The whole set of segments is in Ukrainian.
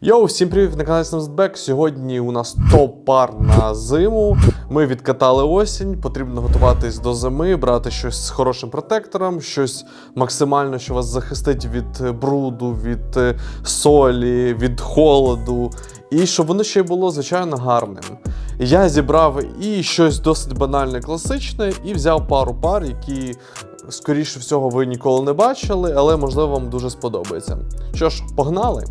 Йоу, всім привіт на каналі Snapback. Сьогодні у нас топ пар на зиму. Ми відкатали осінь, потрібно готуватись до зими, брати щось з хорошим протектором, щось максимально, що вас захистить від бруду, від е, солі, від холоду. І щоб воно ще й було звичайно гарним. Я зібрав і щось досить банальне, класичне, і взяв пару пар, які, скоріше всього, ви ніколи не бачили, але можливо вам дуже сподобається. Що ж, погнали!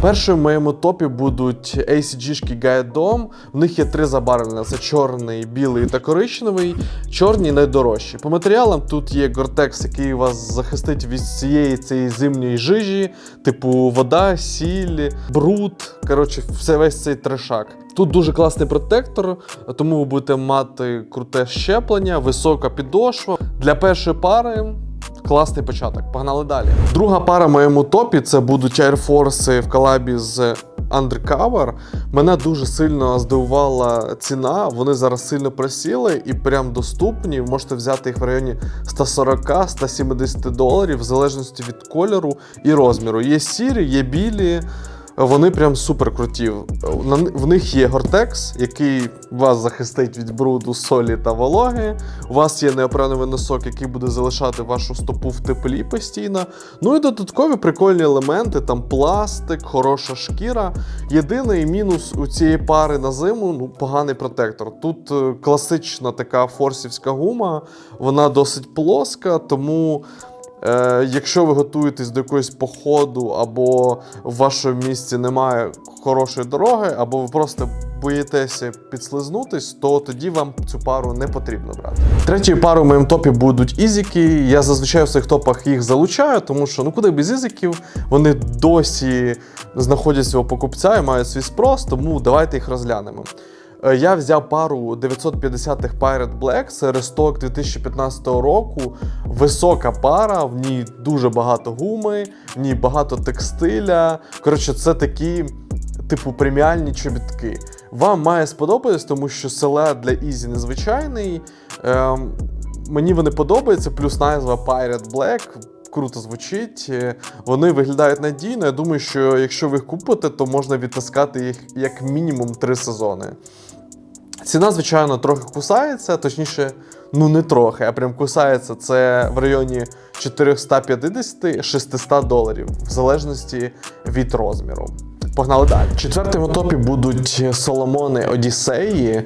Першою в моєму топі будуть ACG-шки Gaedom. В них є три забарвлення: це чорний, білий та коричневий. Чорні найдорожчі. По матеріалам тут є Gore-Tex, який вас захистить від цієї цієї зимньої жижі, типу вода, сіль, бруд. Коротше, все весь цей трешак. Тут дуже класний протектор, тому ви будете мати круте щеплення, висока підошва. Для першої пари Класний початок. Погнали далі. Друга пара в моєму топі це будуть Air Force в колабі з Undercover. Мене дуже сильно здивувала ціна. Вони зараз сильно просіли і прям доступні. Можете взяти їх в районі 140-170 доларів, в залежності від кольору і розміру. Є сірі, є білі. Вони прям супер круті. В них є Гортекс, який вас захистить від бруду, солі та вологи. У вас є неопреновий носок, який буде залишати вашу стопу в теплі постійно. Ну і додаткові прикольні елементи, там пластик, хороша шкіра. Єдиний мінус у цієї пари на зиму ну, поганий протектор. Тут е, класична така форсівська гума, вона досить плоска, тому. Е, якщо ви готуєтесь до якогось походу, або в вашому місті немає хорошої дороги, або ви просто боїтеся підслизнутись, то тоді вам цю пару не потрібно брати. Третьою парою в моєму топі будуть ізіки. Я зазвичай в своїх топах їх залучаю, тому що ну куди без ізиків, вони досі знаходять свого покупця і мають свій спрос, тому давайте їх розглянемо. Е, Я взяв пару 950-х Pirate Black, це ресток 2015 року. Висока пара, в ній дуже багато гуми, в ній багато текстиля. Коротше, це такі, типу, преміальні чобітки. Вам має сподобатись, тому що селе для Ізі незвичайний. Ем, мені вони подобаються, плюс назва Pirate Black. Круто звучить, Е, вони виглядають надійно. Я думаю, що якщо ви їх купите, то можна відтискати їх як мінімум 3 сезони. Ціна, звичайно, трохи кусається, точніше, ну не трохи, а прям кусається. Це в районі 450-600 доларів, в залежності від розміру. Погнали далі. Четвертим у топі будуть Соломони Одіссеї.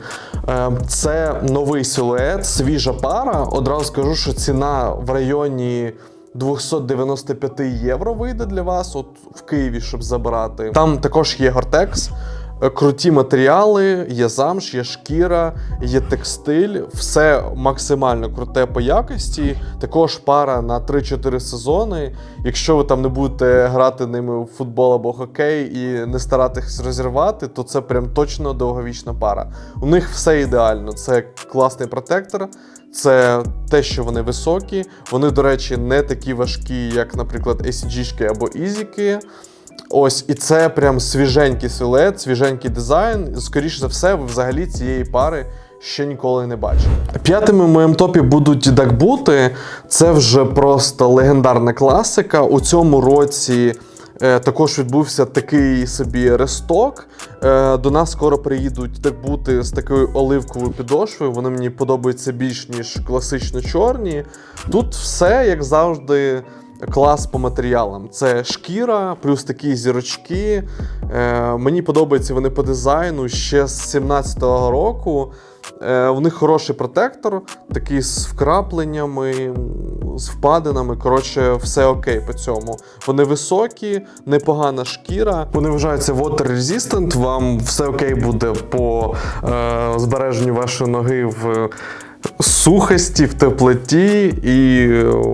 Е, Це новий силует, свіжа пара. Одразу скажу, що ціна в районі 295 євро вийде для вас, от в Києві, щоб забрати. Там також є Гортекс. Е, Круті матеріали, є замш, є шкіра, є текстиль, все максимально круте по якості. Також пара на 3-4 сезони. Якщо ви там не будете грати ними в футбол або хокей і не старатись розірвати, то це прям точно довговічна пара. У них все ідеально. Це класний протектор, це те, що вони високі. Вони, до речі, не такі важкі, як, наприклад, ACG-шки або Ізіки. Ось, і це прям свіженький силует, свіженький дизайн. Скоріше за все, ви взагалі цієї пари ще ніколи не бачили. П'ятими в моєму топі будуть дакбути. Це вже просто легендарна класика. У цьому році. Е, також відбувся такий собі ресток. Е, до нас скоро приїдуть дакбути з такою оливковою підошвою. Вони мені подобаються більш ніж класично чорні. Тут все, як завжди, клас по матеріалам. Це шкіра, плюс такі зірочки. Е, мені подобаються вони по дизайну ще з 17-го року. Е, у них хороший протектор, такий з вкрапленнями, з впадинами. Коротше, все окей по цьому. Вони високі, непогана шкіра. Вони вважаються water resistant, Вам все окей буде по е, збереженню вашої ноги в сухості, в теплоті і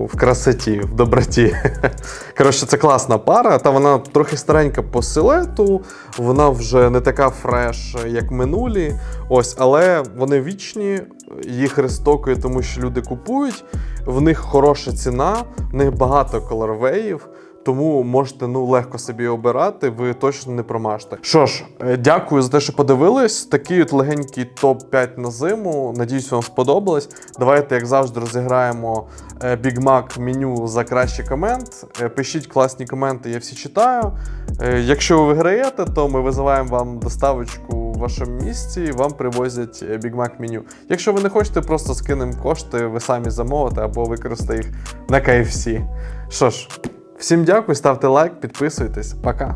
в красоті, в доброті. Коротше, це класна пара, та вона трохи старенька по силету, вона вже не така фреш, як минулі. Ось, але вони вічні, їх рестокує, тому що люди купують. В них хороша ціна, в них багато колорвеїв. Тому можете ну легко собі обирати, ви точно не промажете. Що ж, е, дякую за те, що подивились. Такий от легенький топ 5 на зиму. Надіюсь, вам сподобалось. Давайте, як завжди, розіграємо е, Big Mac меню за кращий комент. Е, Пишіть класні коменти, я всі читаю. Якщо ви виграєте, то ми визиваємо вам доставочку в вашому місці і вам привозять Big Mac меню. Якщо ви не хочете, просто скинемо кошти, ви самі замовите або використаєте їх на KFC. Що ж, всім дякую, ставте лайк, підписуйтесь. Пока.